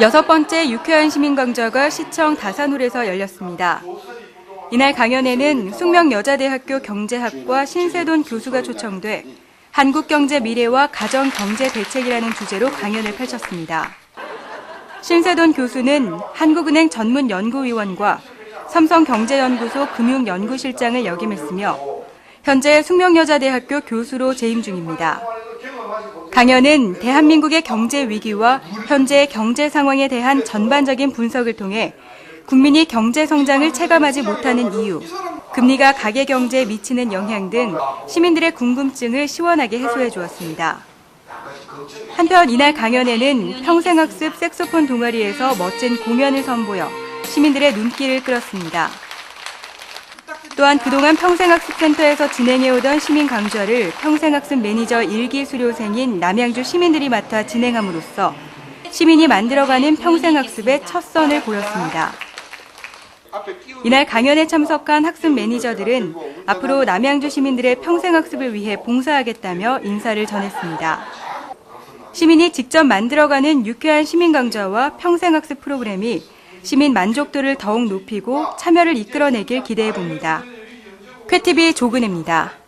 여섯 번째 유쾌한 시민 강좌가 시청 다산홀에서 열렸습니다. 이날 강연에는 숙명여자대학교 경제학과 신세돈 교수가 초청돼 한국 경제 미래와 가정 경제 대책이라는 주제로 강연을 펼쳤습니다. 신세돈 교수는 한국은행 전문 연구위원과 삼성경제연구소 금융연구실장을 역임했으며 현재 숙명여자대학교 교수로 재임 중입니다. 강연은 대한민국의 경제 위기와 현재 경제 상황에 대한 전반적인 분석을 통해 국민이 경제 성장을 체감하지 못하는 이유, 금리가 가계 경제에 미치는 영향 등 시민들의 궁금증을 시원하게 해소해 주었습니다. 한편 이날 강연에는 평생학습 색소폰 동아리에서 멋진 공연을 선보여 시민들의 눈길을 끌었습니다. 또한 그동안 평생학습센터에서 진행해오던 시민 강좌를 평생학습 매니저 일기 수료생인 남양주 시민들이 맡아 진행함으로써 시민이 만들어가는 평생학습의 첫 선을 보였습니다. 이날 강연에 참석한 학습 매니저들은 앞으로 남양주 시민들의 평생학습을 위해 봉사하겠다며 인사를 전했습니다. 시민이 직접 만들어가는 유쾌한 시민 강좌와 평생학습 프로그램이 시민 만족도를 더욱 높이고 참여를 이끌어내길 기대해 봅니다. 쾌TV 조근혜입니다.